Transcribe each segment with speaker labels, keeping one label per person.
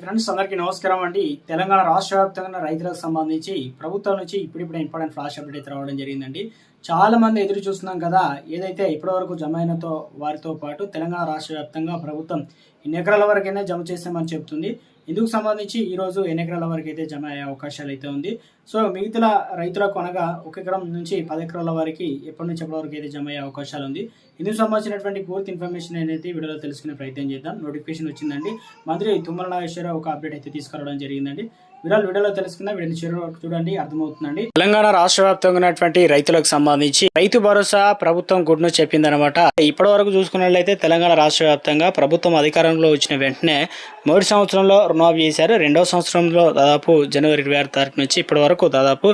Speaker 1: Friends అందరికీ నమస్కారం అండి. తెలంగాణ రాష్ట్ర వ్యాప్తంగా రైతులకు సంబంధించి ప్రభుత్వం నుంచి ఇప్పుడిప్పుడు ఇంపార్టెంట్ ఫ్లాష్ అప్డేట్ అయితే రావడం జరిగిందండి. చాలా మంది ఎదురు చూస్తున్నాం కదా ఏదైతే ఇప్పటివరకు జమ అయినతో వారితో పాటు తెలంగాణ రాష్ట్ర వ్యాప్తంగా ప్రభుత్వం ఎన్ని ఎకరాల వరకైనా జమ చేస్తామని చెప్తుంది. ఇందుకు సంబంధించి ఈరోజు ఎన్ని ఎకరాల వరకు అయితే జమ అయ్యే అవకాశాలు అయితే ఉంది? సో మిగతా రైతులకు అనగా ఒక ఎకరం నుంచి పది ఎకరాల వరకు ఎప్పటి నుంచి ఎప్పటి వరకు అయితే జమ అయ్యే అవకాశాలు ఉంది? ఇందుకు సంబంధించినటువంటి పూర్తి ఇన్ఫర్మేషన్ అనేది వీడియోలో తెలుసుకునే ప్రయత్నం చేద్దాం. నోటిఫికేషన్ వచ్చిందండి. మంత్రి తుమ్మల నాగేశ్వరరావు ఒక అప్డేట్ అయితే తీసుకురావడం జరిగిందండి. వివరాలు వీడియోలో తెలుసుకుందాం. వీడియోని చివరి చూడండి అర్థమవుతుందండి. తెలంగాణ రాష్ట్ర వ్యాప్తంగా ఉన్నటువంటి రైతులకు సంబంధించి రైతు భరోసా ప్రభుత్వం గుడ్ను చెప్పిందనమాట ఇప్పటి వరకు చూసుకున్నట్లయితే తెలంగాణ రాష్ట్ర వ్యాప్తంగా ప్రభుత్వం అధికారంలో వచ్చిన వెంటనే మొదటి సంవత్సరంలో రుణమాఫీ చేశారు. రెండవ సంవత్సరంలో దాదాపు జనవరి ఇరవై ఆరు తారీఖు నుంచి ఇప్పటి వరకు దాదాపు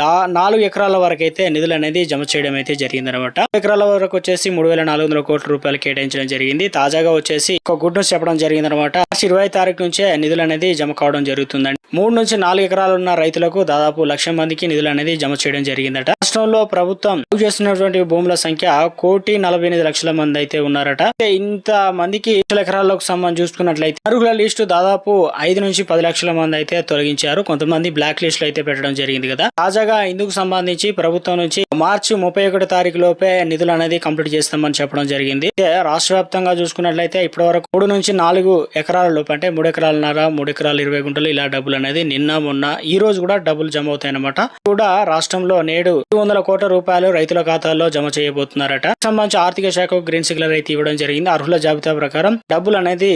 Speaker 1: దా నాలుగు ఎకరాల వరకు అయితే నిధులు అనేది జమ చేయడం అయితే జరిగిందనమాట ఎకరాల వరకు వచ్చేసి మూడు వేల నాలుగు వందల కోట్ల రూపాయలు కేటాయించడం జరిగింది. తాజాగా వచ్చేసి ఒక గుడ్ న్యూస్ చెప్పడం జరిగిందనమాట మార్చి ఇరవై తారీఖు నుంచే నిధులు అనేది జమ కావడం జరుగుతుందండి. మూడు నుంచి నాలుగు ఎకరాలు ఉన్న రైతులకు దాదాపు లక్ష మందికి నిధులు అనేది జమ చేయడం జరిగిందట. రాష్ట్రంలో ప్రభుత్వం సాగు చేస్తున్నటువంటి భూముల సంఖ్య కోటి నలభై ఎనిమిది లక్షల మంది అయితే ఉన్నారట. ఇంత మందికి లక్షల ఎకరాలకు సంబంధించి చూసుకున్నట్లయితే అర్హుల లిస్టు దాదాపు ఐదు నుంచి పది లక్షల మంది అయితే తొలగించారు. కొంతమంది బ్లాక్ లిస్ట్ అయితే పెట్టడం జరిగింది కదా. తాజాగా ఇందుకు సంబంధించి ప్రభుత్వం నుంచి మార్చి ముప్పై ఒకటి తారీఖు లోపే నిధులు అనేది కంప్లీట్ చేస్తామని చెప్పడం జరిగింది. రాష్ట్ర వ్యాప్తంగా చూసుకున్నట్లయితే ఇప్పటి వరకు మూడు నుంచి నాలుగు ఎకరాల లోపు అంటే మూడు ఎకరాలన్నర మూడు ఎకరాలు ఇరవై గుంటలు ఇలా డబ్బులు అనేది నిన్న మొన్న ఈ రోజు కూడా డబ్బులు జమ అవుతాయి అనమాట కూడా రాష్ట్రంలో నేడు ఐదు వందల కోట్ల రూపాయలు రైతుల ఖాతాల్లో జమ చేయబోతున్నారట. సంబంధించి ఆర్థిక శాఖకు గ్రీన్ సిగ్నల్ అయితే ఇవ్వడం జరిగింది. అర్హుల జాబితా ప్రకారం డబ్బులు అనేది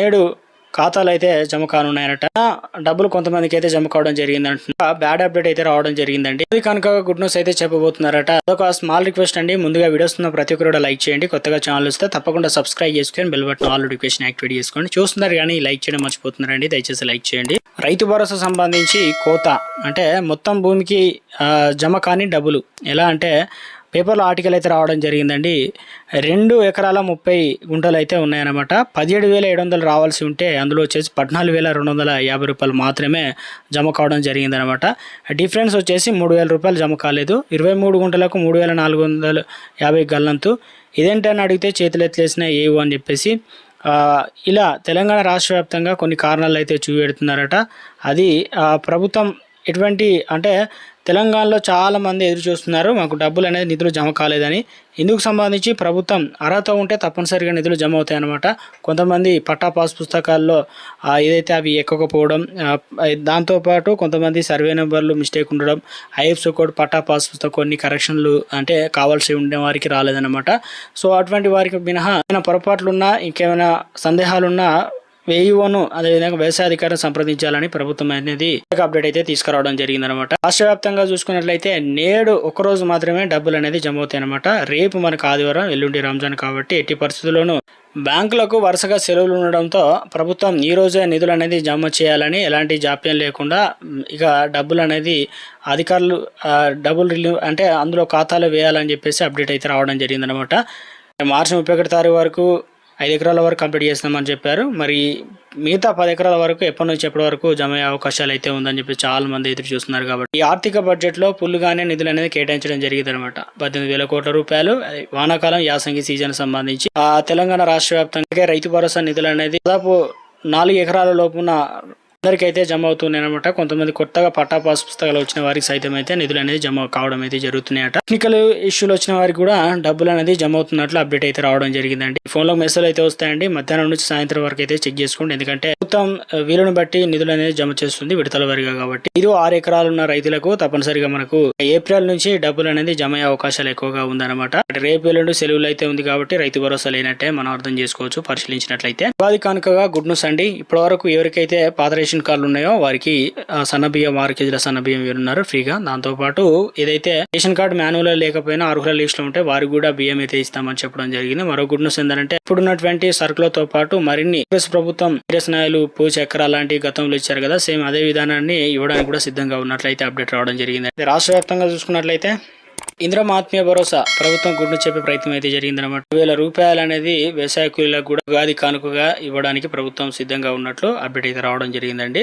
Speaker 1: నేడు ఖాతాలు అయితే జమ కానున్నాయనట డబ్బులు కొంతమందికి అయితే జమ కావడం జరిగింది అంటున్నా బ్యాడ్ అప్డేట్ అయితే రావడం జరిగిందండి. అది కనుక గుడ్ న్యూస్ అయితే చెప్పబోతున్నారట. అదొక స్మాల్ రిక్వెస్ట్ అండి. ముందుగా వీడియోస్ ఉన్న ప్రతి ఒక్కరు కూడా లైక్ చేయండి. కొత్తగా ఛానల్ వస్తే తప్పకుండా సబ్స్క్రైబ్ చేసుకొని bell button all notification activate చేసుకోండి. చూస్తున్నారు కానీ లైక్ చేయడం మర్చిపోతున్నారండి. దయచేసి లైక్ చేయండి. రైతు భరోసా సంబంధించి కోత అంటే మొత్తం భూమికి జమ కాని డబ్బులు. ఎలా అంటే పేపర్లో ఆర్టికల్ అయితే రావడం జరిగిందండి. రెండు ఎకరాల ముప్పై గుంటలు అయితే ఉన్నాయన్నమాట. పదిహేడు వేల ఏడు వందలు రావాల్సి ఉంటే అందులో వచ్చేసి పద్నాలుగు వేల రెండు వందల యాభై రూపాయలు మాత్రమే జమ కావడం జరిగిందనమాట డిఫరెన్స్ వచ్చేసి మూడు వేల రూపాయలు జమ కాలేదు. ఇరవై మూడు గుంటలకు మూడు వేల నాలుగు వందల యాభై గల్లంతు. ఇదేంటని అడిగితే చేతులు ఎత్తులేసిన ఏవు అని చెప్పేసి ఇలా తెలంగాణ రాష్ట్ర వ్యాప్తంగా కొన్ని కారణాలు అయితే చూపెడుతున్నారట. అది ప్రభుత్వం ఎటువంటి అంటే తెలంగాణలో చాలా మంది ఎదురు చూస్తున్నారు మాకు డబ్బులు అనేది నిధులు జమ కాలేదని. ఇందుకు సంబంధించి ప్రభుత్వం అర్హత ఉంటే తప్పనిసరిగా నిధులు జమ అవుతాయి అన్నమాట కొంతమంది పట్టా పాస్ పుస్తకాల్లో ఏదైతే అవి ఎక్కకపోవడం దాంతోపాటు కొంతమంది సర్వే నెంబర్లు మిస్టేక్ ఉండడం ఐఎఫ్స్ కోడ్ పట్టా పాస్ పుస్తకం కొన్ని కరెక్షన్లు అంటే కావాల్సి ఉండే వారికి రాలేదన్నమాట. సో అటువంటి వారికి మినహా ఏమైనా పొరపాట్లున్నా ఇంకేమైనా సందేహాలున్నా వేయువను అదేవిధంగా వ్యవసాయ అధికారిని సంప్రదించాలని ప్రభుత్వం అనేది అప్డేట్ అయితే తీసుకురావడం జరిగిందనమాట. రాష్ట్ర వ్యాప్తంగా చూసుకున్నట్లయితే నేడు ఒకరోజు మాత్రమే డబ్బులు అనేది జమ అవుతాయి అనమాట రేపు మనకు ఆదివారం ఎల్లుండి రంజాన్ కాబట్టి ఎట్టి పరిస్థితుల్లోనూ బ్యాంకులకు వరుసగా సెలవులు ఉండడంతో ప్రభుత్వం ఈ రోజే నిధులు అనేది జమ చేయాలని ఎలాంటి జాప్యం లేకుండా ఇక డబ్బులు అనేది అధికారులు డబ్బులు రిలీవ్ అంటే అందులో ఖాతాలో వేయాలని చెప్పేసి అప్డేట్ అయితే రావడం జరిగిందనమాట. మార్చి ముప్పై ఒకటి తారీఖు వరకు ఐదు ఎకరాల వరకు కంప్లీట్ చేస్తామని చెప్పారు. మరి మిగతా పది ఎకరాల వరకు ఎప్పటి నుంచి ఎప్పటి వరకు జమ అయ్యే అవకాశాలు అయితే ఉందని చెప్పి చాలా మంది ఎదురు చూస్తున్నారు కాబట్టి ఈ ఆర్థిక బడ్జెట్లో ఫుల్గానే పుల్లుగానే నిధులు అనేది కేటాయించడం జరిగింది అనమాట పద్దెనిమిది వేల కోట్ల రూపాయలు అది వానాకాలం యాసంగి సీజన్ సంబంధించి. ఆ తెలంగాణ రాష్ట్ర వ్యాప్తంగా రైతు భరోసా నిధులు అనేది దాదాపు నాలుగు ఎకరాల లోపున అందరికైతే జమ అవుతున్నాయి అనమాట కొంతమంది కొత్తగా పట్టా పాస్ పుస్తకాలు వచ్చిన వారికి సైతం అయితే నిధులు అనేది జమ కావడం అయితే జరుగుతున్నాయట. టెక్నికల్ ఇష్యూలు వచ్చిన వారికి కూడా డబ్బులు అనేది జమ అవుతున్నట్లు అప్డేట్ అయితే రావడం జరిగిందండి. ఫోన్లో మెసేజ్ అయితే వస్తాయండి. మధ్యాహ్నం నుంచి సాయంత్రం వరకు అయితే చెక్ చేసుకోండి. ఎందుకంటే మొత్తం వీలుని బట్టి నిధులు అనేది జమ చేస్తుంది విడతల వారిగా కాబట్టి. ఇది ఆరు ఎకరాలు ఉన్న రైతులకు తప్పనిసరిగా మనకు ఏప్రిల్ నుంచి డబ్బులు అనేది జమ అయ్యే అవకాశాలు ఎక్కువగా ఉందన్నమాట. రేపు ఎల్లుండి సెలవులు అయితే ఉంది కాబట్టి రైతు భరోసా లేనట్టే మనం అర్థం చేసుకోవచ్చు పరిశీలించినట్లయితే. ఉపాధి కానుకగా గుడ్ న్యూస్ అండి. ఇప్పటి వరకు ఎవరికైతే పాత రేషన్ కార్డులు ఉన్నాయో వారికి సన్నబియ్యం సన్న బియ్యం ఆరు కేజీల సన్న బియ్యం ఇవ్వనున్నారు ఫ్రీగా. దాంతో పాటు ఏదైతే రేషన్ కార్డు మాన్యువల్ లేకపోయినా అర్హుల లిస్టులో ఉంటే వారికి కూడా బియ్యం అయితే ఇస్తామని చెప్పడం జరిగింది. మరో గుడ్ న్యూస్ ఏంటంటే ఇప్పుడున్నటువంటి సరుకులతో పాటు మరిన్ని కాంగ్రెస్ ప్రభుత్వం కిరసనాయలు పూ చక్ర లాంటి గతంలో ఇచ్చారు కదా సేమ్ అదే విధానాన్ని ఇవ్వడానికి కూడా సిద్ధంగా ఉన్నట్లయితే అప్డేట్ రావడం జరిగింది. అయితే రాష్ట్ర వ్యాప్తంగా చూసుకున్నట్లయితే ఇందిరమ్మ ఆత్మీయ భరోసా. ప్రభుత్వం గుడ్డు చెప్పే ప్రయత్నం అయితే జరిగిందనమాట వేల రూపాయలు అనేది వ్యవసాయ కూలీలకు కూడా ఉగాది కానుకగా ఇవ్వడానికి ప్రభుత్వం సిద్ధంగా ఉన్నట్లు అప్డేట్ అయితే రావడం జరిగిందండి.